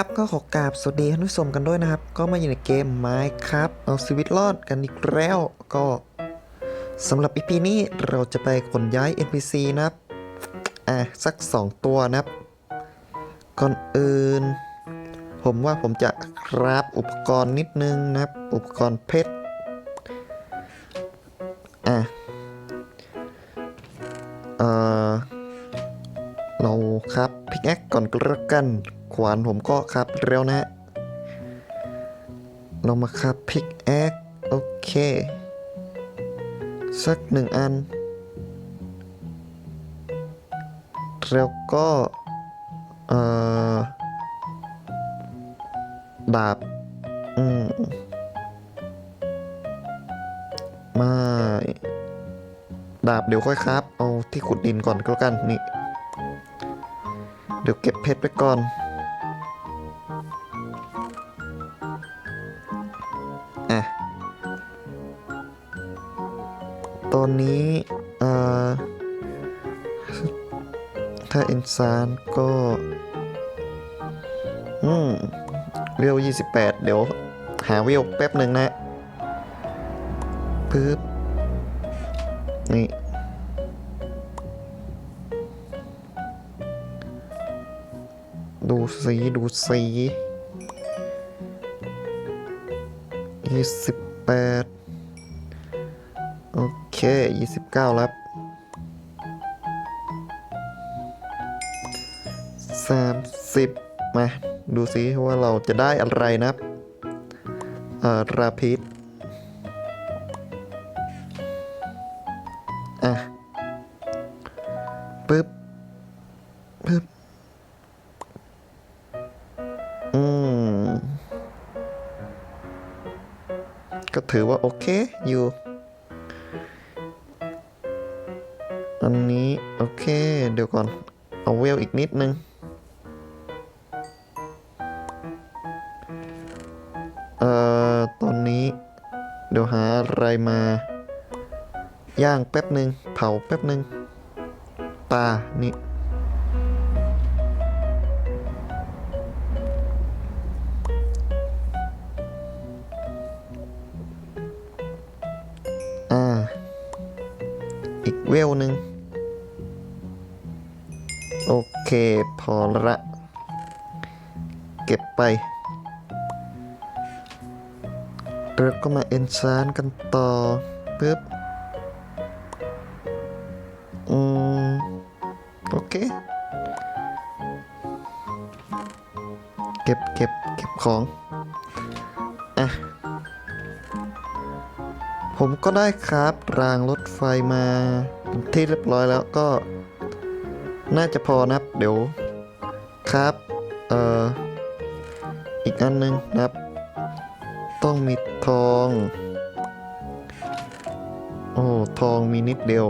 ครับก็ขอกราบสวัสดีท่านผู้ชมกันด้วยนะครับ ก็มาอยู่ในเกมไม้ครับเอาชีวิตรอดกันอีกแล้วก็สำหรับ EP นี้เราจะไปขนย้าย NPC นะครับอะสัก 2 ตัวนะครับ ก่อนอื่น ผมว่าผมจะคราฟอุปกรณ์นิดนึงนะครับ อุปกรณ์เพชรอะเออเราครับพิกแอคก่อนก็แล้วกัน ขวานผมก็ครับเร็วนะ เรามาครับพิกแอคโอเค สักหนึ่งอัน แล้วก็เอ่อดาบ อืมไม่ดาบเดี๋ยวค่อยครับ เอาที่ขุดดินก่อนก็แล้วกันนี่ เดี๋ยวเก็บเพชรไปก่อน ตอนนี้ถ้าเอนซานก็ อืมเวล28 เดี๋ยว หาเวลแป๊บหนึ่งนะปึ๊บ นี่ ดูสีดูสียี่สิบแปด เคยี่สิบเก้าแล้วสามสิบมา ดูสิว่าเราจะได้อะไรนะเอ่อราพิษอะปึ๊บปึ๊บอืม ก็ถือว่าโอเคอยู่ นิดนึง เอ่อ ตอนนี้ เดี๋ยวหาอะไรมา ย่างแป๊บหนึ่งเผาแป๊บหนึ่งปลานี่ เก็บไปแล้วก็มาเอนชานกันต่อปึ๊บอืมโอเค เก็บเก็บเก็บของ อะ ผมก็ได้ครับรางรถไฟมาที่เรียบร้อยแล้วก็ น่าจะพอนะเดี๋ยว ครับ เอ่อ อีกอันหนึงนะครับ ต้องมีทอง โอ้ ทองมีนิดเดียว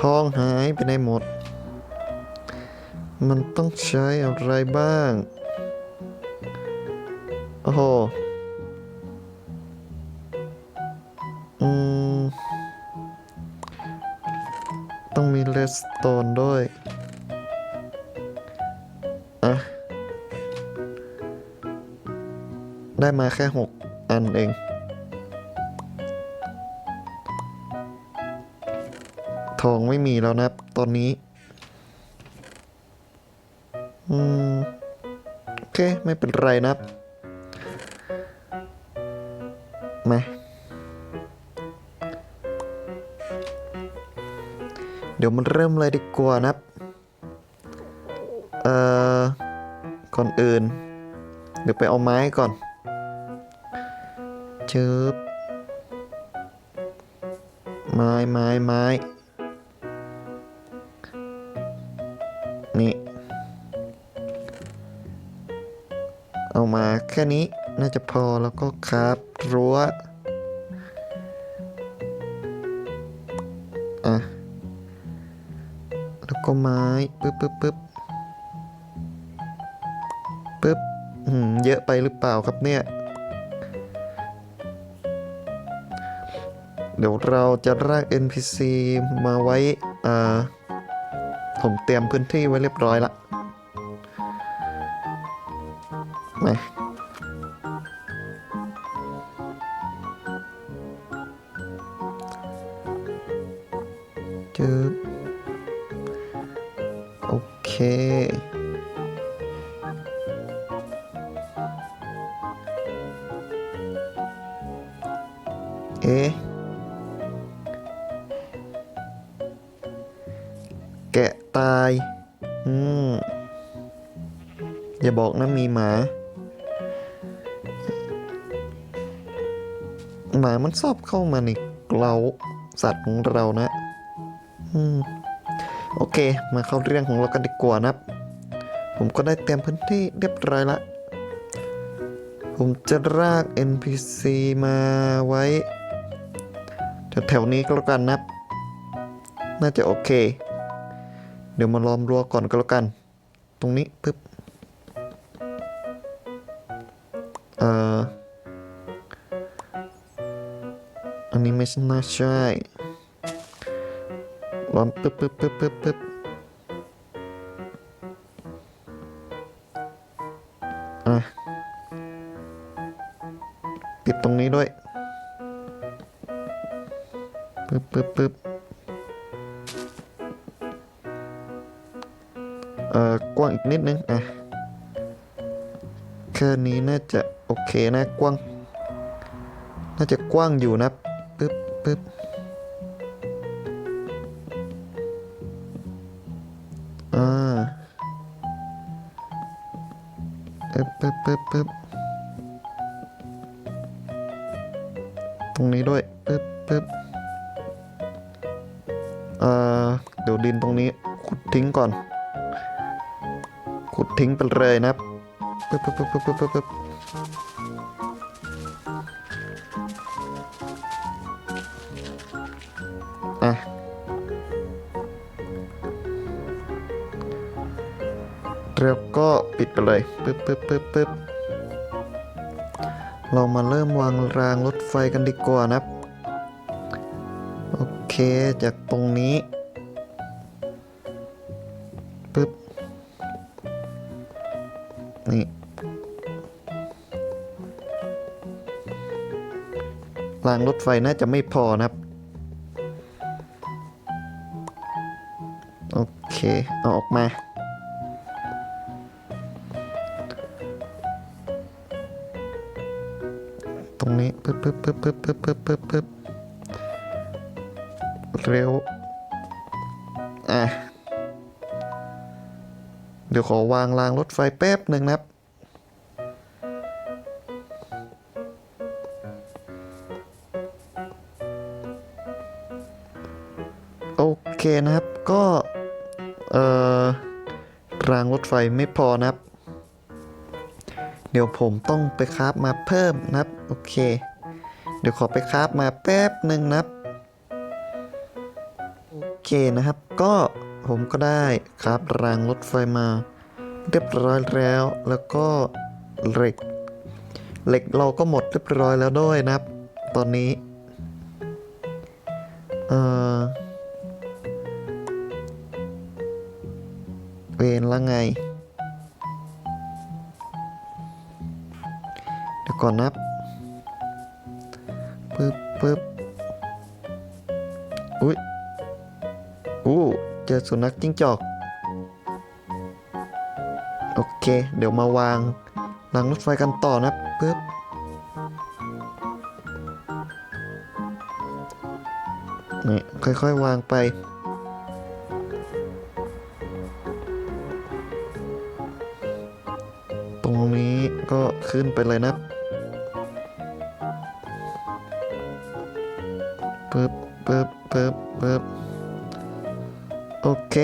ทองหายไปในหมด มันต้องใช้อะไรบ้าง โอ้โหอืมต้องมีเลสโตนด้วย ได้มาแค่หกอันเอง ทองไม่มีแล้วนะตอนนี้ อืม โอเค ไม่เป็นไรนับมาเดี๋ยวมันเริ่มเลยดีกว่านับเอ่อ ก่อนอื่น เดี๋ยวไปเอาไม้ก่อน เชิบไม้ไม้ไม้นี่ เอามาแค่นี้น่าจะพอแล้วก็ครับรั้วอะ แล้วก็ไม้ปึ๊บปึ๊บปึ๊บปึ๊บอืมเยอะไปหรือเปล่าครับเนี่ย เดี๋ยวเราจะลาก NPC มาไว้อ่าผมเตรียมพื้นที่ไว้เรียบร้อยละมา แกะตาย อืม อย่าบอกนะมีหมา หมามันชอบเข้ามาในเราสัตว์ของเรานะ อืม โอเค มาเข้าเรื่องของเรากันดีกว่านะผมก็ได้เตรียมพื้นที่เรียบร้อยละผมจะราก NPC มาไว้ แถวๆนี้ก็แล้วกันนะ น่าจะโอเค เดี๋ยวมาล้อมรั้วก่อนก็แล้วกัน ตรงนี้ปึ๊บเอ่ออันนี้ไม่ชน่าใช่ล้อมปึ๊บปึ๊บปึ๊บปึ๊บปึ๊บอะปิดตรงนี้ด้วยปึ๊บปึ๊บปึ๊บ ว้างอีกนิดนึงอะแค่นี้น่าจะโอเคนะกว้าง น่าจะกว้างอยู่นะปึ๊บปึ๊บอ่าปึ๊บปึ๊บปึ๊บปึ๊บตรงนี้ด้วยปึ๊บปึ๊บเอ่อเดี๋ยวดินตรงนี้ขุดทิ้งก่อน ขุดทิ้งไปเลยนะครับปึ๊บปึ๊บปึ๊บปึ๊บปึ๊บปึ๊บอะแล้วก็ปิดไปเลยปึ๊บปึ๊บปึ๊บปึ๊บเรามาเริ่มวางรางรถไฟกันดีกว่านะครับ โอเคจากตรงนี้างรถไฟน่าจะไม่พอนะครับ โอเค เอาออกมา ตรงนี้ปึ๊บปึ๊บปึ๊บปึ๊บปึ๊บปึ๊บปึ๊บปึ๊บเร็ว อะ เดี๋ยวขอวางรางรถไฟแป๊บหนึ่งนะครับ เคนะครับก็เอ่อรางรถไฟไม่พอนะครับ เดี๋ยวผมต้องไปคราฟมาเพิ่มนะครับ โอเค เดี๋ยวขอไปคราฟมาแป๊บหนึ่งนะครับ โอเคนะครับ ก็ผมก็ได้คราฟรางรถไฟมา เรียบร้อยแล้ว แล้วก็เหล็ก เหล็กเราก็หมดเรียบร้อยแล้วด้วยนะครับ ตอนนี้ เอ่อ นละไง เดี๋ยวก่อนนับปึ๊บปึ๊บอุ้ยอู้เจอสุนัขจิ้งจอก โอเค เดี๋ยวมาวางรางรถไฟกันต่อนะปึ๊บนี่ค่อยๆวางไป ตรงนี้ก็ขึ้นไปเลยนะปึ๊บปึ๊บปึ๊บปึ๊บโอเค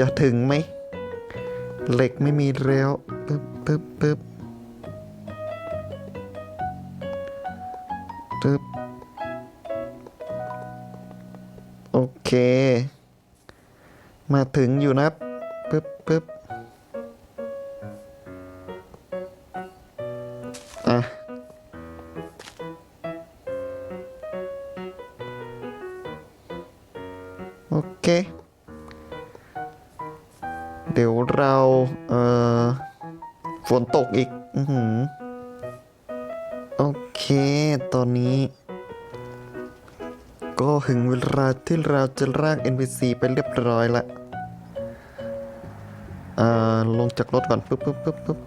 จะถึงไหม เหล็กไม่มีแล้วปึ๊บปึ๊บปึ๊บปึ๊บโอเค มาถึงอยู่นะปึ๊บปึ๊บ ก็ถึงเวลาที่เราจะร่าง NPC ไปเรียบร้อยละอ่อลงจากรถก่อนปึ๊บปึ๊บปึ๊บปึ๊บ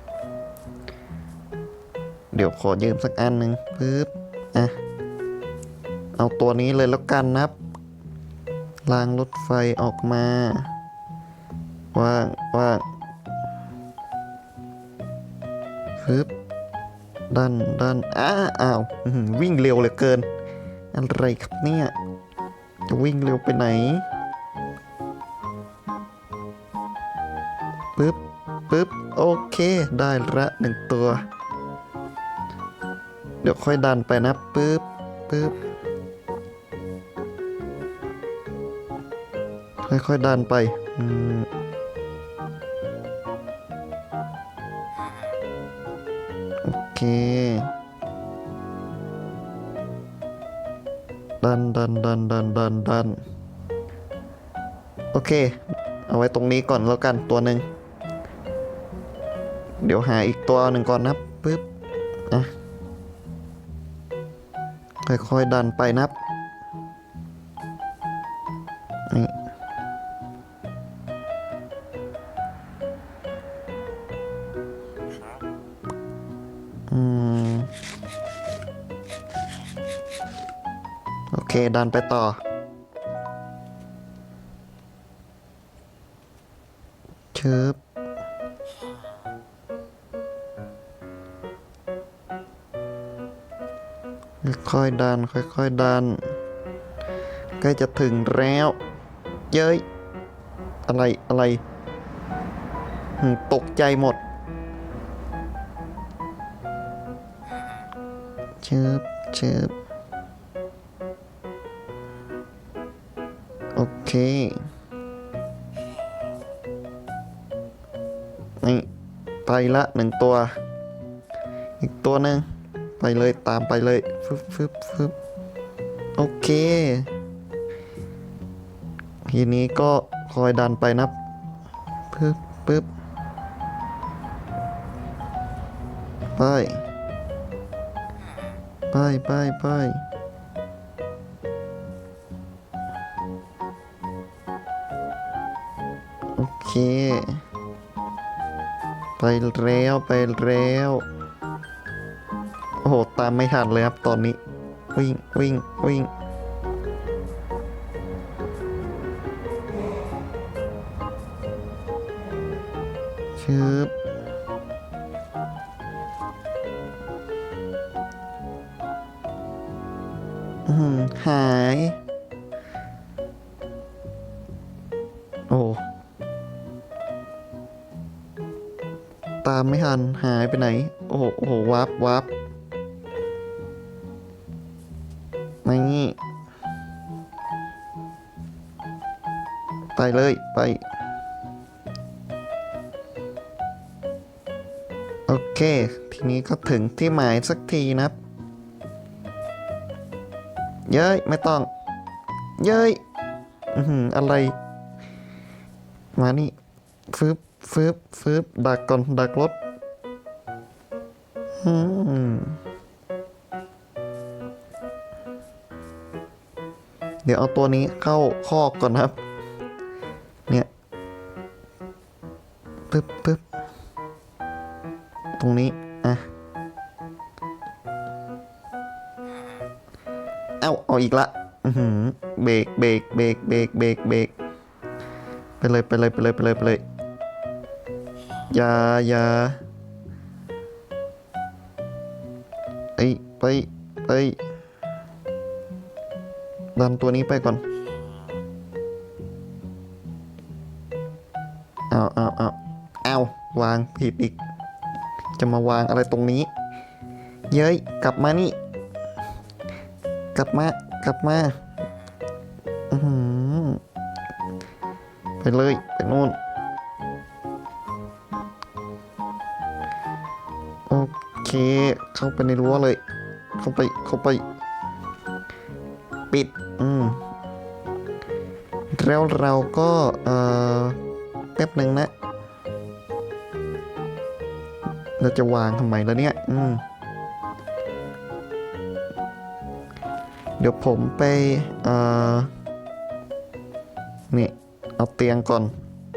เดี๋ยวขอยืมสักอันหนึ่งปึ๊บอะเอาตัวนี้เลยแล้วกันนะครับรางรถไฟออกมา ว่างว่างฟึบดันดันอ้าอ้าววิ่งเร็วเหลือเกิน อะไรครับเนี่ย จะวิ่งเร็วไปไหนปึ๊บปึ๊บโอเค ได้ละหนึ่งตัว เดี๋ยวค่อยดันไปนะปึ๊บปึ๊บค่อยๆดันไปอืมโอเค ดันดันดันดันดันดันโอเค เอาไว้ตรงนี้ก่อนแล้วกันตัวหนึ่งเดี๋ยวหาอีกตัวหนึ่งก่อนนะปึ๊บอะค่อยๆดันไปนับ โอเคดันไปต่อ เชิบค่อยๆดัน ค่อยๆดัน ใกล้จะถึงแล้ว เย้ย อะไรอะไรตกใจหมดเชิบเชิบ เคนี่ไปละหนึ่งตัว อีกตัวหนึ่งไปเลยตามไปเลยฟึบฟึบฟึบโอเค ทีนี้ก็คอยดันไปนะปึ๊บปึ๊บไป ไปไปไป เค ไปแล้วไปแล้ว โอ้โห ตามไม่ทันเลยครับตอนนี้ วิ่งวิ่งวิ่ง ตามไม่ทันหายไปไหน โอ้โหโอ้โหวับวับนี่ไปเลยไป โอเค ทีนี้ก็ถึงที่หมายสักทีนะเย้ยไม่ต้อง เย้ยอืออะไร มานี่ฟึบ ฟึบฟึบดักก่อน ดักรถเดี๋ยวเอาตัวนี้เข้าคอกก่อนครับ เนี่ยปึ๊บปึ๊บตรงนี้ อะ เอ้าเอาอีกละเบรกเบรกเบรกเบรกเบรกเบรกไปเลย ไปเลย ไปเลย ไปเลย ไปเลย อย่าอย่าไอยไปไปดันตัวนี้ไปก่อนเอาเอาเอาเอาวางผิดอีก จะมาวางอะไรตรงนี้ เย้ย กลับมานี่ กลับมา กลับมาอือหือไปไปเลย ไปนู่น เคเข้าไปในรั้วเลย เข้าไป เข้าไป ปิด อืม แล้วเราก็ เอ่อ แป๊บหนึ่งนะ เราจะวางทำไมแล้วเนี่ย อืม เดี๋ยวผมไป เอ่อ นี่ เอาเตียงก่อน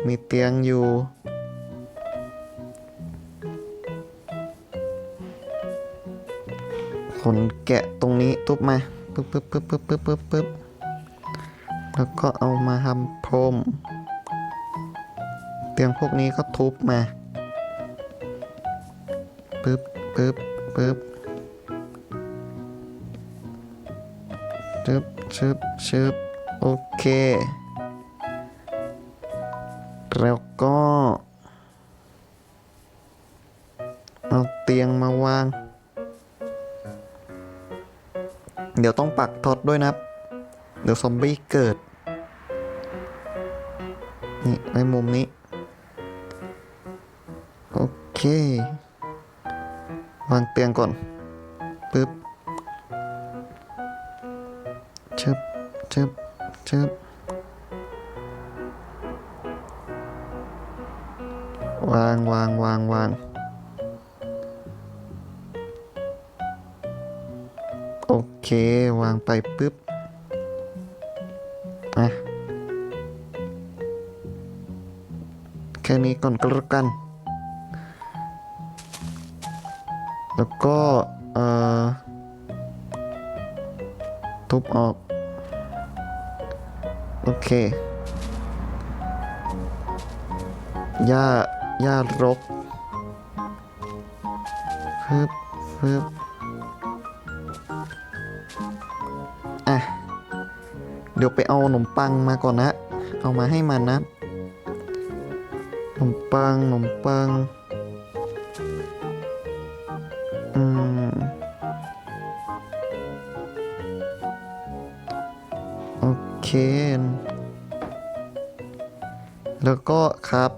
มีเตียงอยู่ นแกะตรงนี้ทุบมาปึ๊บปึ๊บปึ๊บปึ๊บปึ๊บปึ๊บปึ๊บแล้วก็เอามาทำพรมเตียงพวกนี้ก็ทุบมาปึ๊บปึ๊บปึ๊บชึบชึบชึบโอเค แล้วก็ เอาเตียงมาวาง เดี๋ยวต้องปักท็อตด้วยนะเดี๋ยวซอมบี้เกิด นี่ในมุมนี้ โอเค วางเตียงก่อนปึ๊บชึบชึบชึบวางวางวางวางโอ เค วางไปปึ๊บอะแค่นี้ก่อนก็แล้วกัน แล้วก็เอ่อทุบออก โอเคหญ้าหญ้ารกฟึบฟึบ เดี๋ยวไปเอาขนมปังมาก่อนนะ เอามาให้มันนะขนมปังขนมปัง อืม โอเค แล้วก็ครับ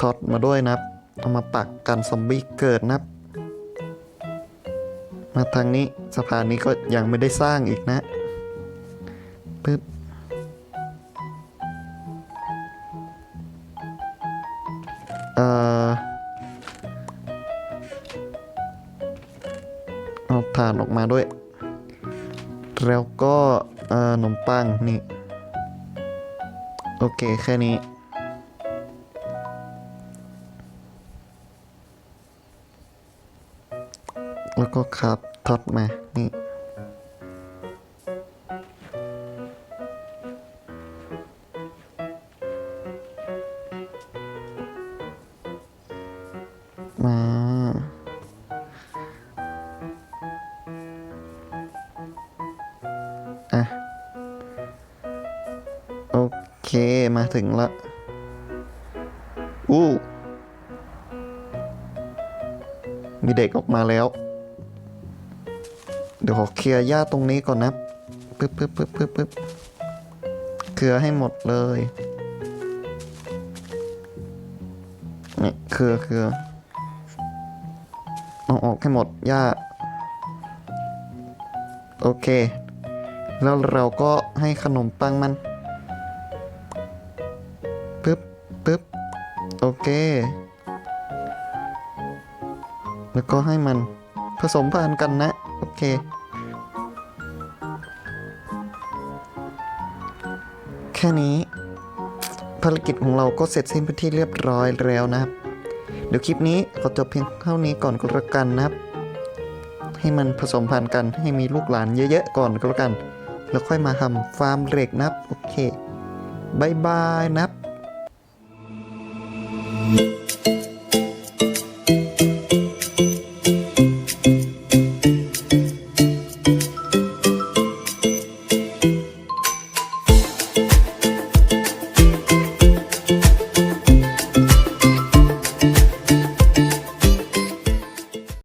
ท็อดมาด้วยนะครับ เอามาปักกันซอมบี้เกิดนะครับ มาทางนี้สะพานนี้ก็ยังไม่ได้สร้างอีกนะ ปึ๊บเอ่อเอาถ่านออกมาด้วย แล้วก็เอ่อขนมปังนี่ โอเค แค่นี้แล้วก็ครับทอดมา นี่ ถึงละอู้มีเด็กออกมาแล้ว เดี๋ยวขอเคลียร์หญ้าตรงนี้ก่อนนะปึ๊บปึ๊บปึ๊บปึ๊บปึ๊บเคลียร์ให้หมดเลยนี่เคลียร์เคลียร์เอาออกให้หมดหญ้า โอเค แล้วเราก็ให้ขนมปังมัน โอเคแล้วก็ให้มันผสมพันธุ์กันนะ โอเค แค่นี้ ภารกิจของเราก็เสร็จสิ้นไปนที่เรียบร้อยแล้วนะครับ เดี๋ยวคลิปนี้ขอจบเพียงเท่านี้ก่อนก็แล้วกันนะครับ ให้มันผสมพันธุ์กันให้มีลูกหลานเยอะๆก่อนก็แล้วกัน แล้วค่อยมาทำฟาร์มเหล็กนะครับ โอเคบายบายนะครับ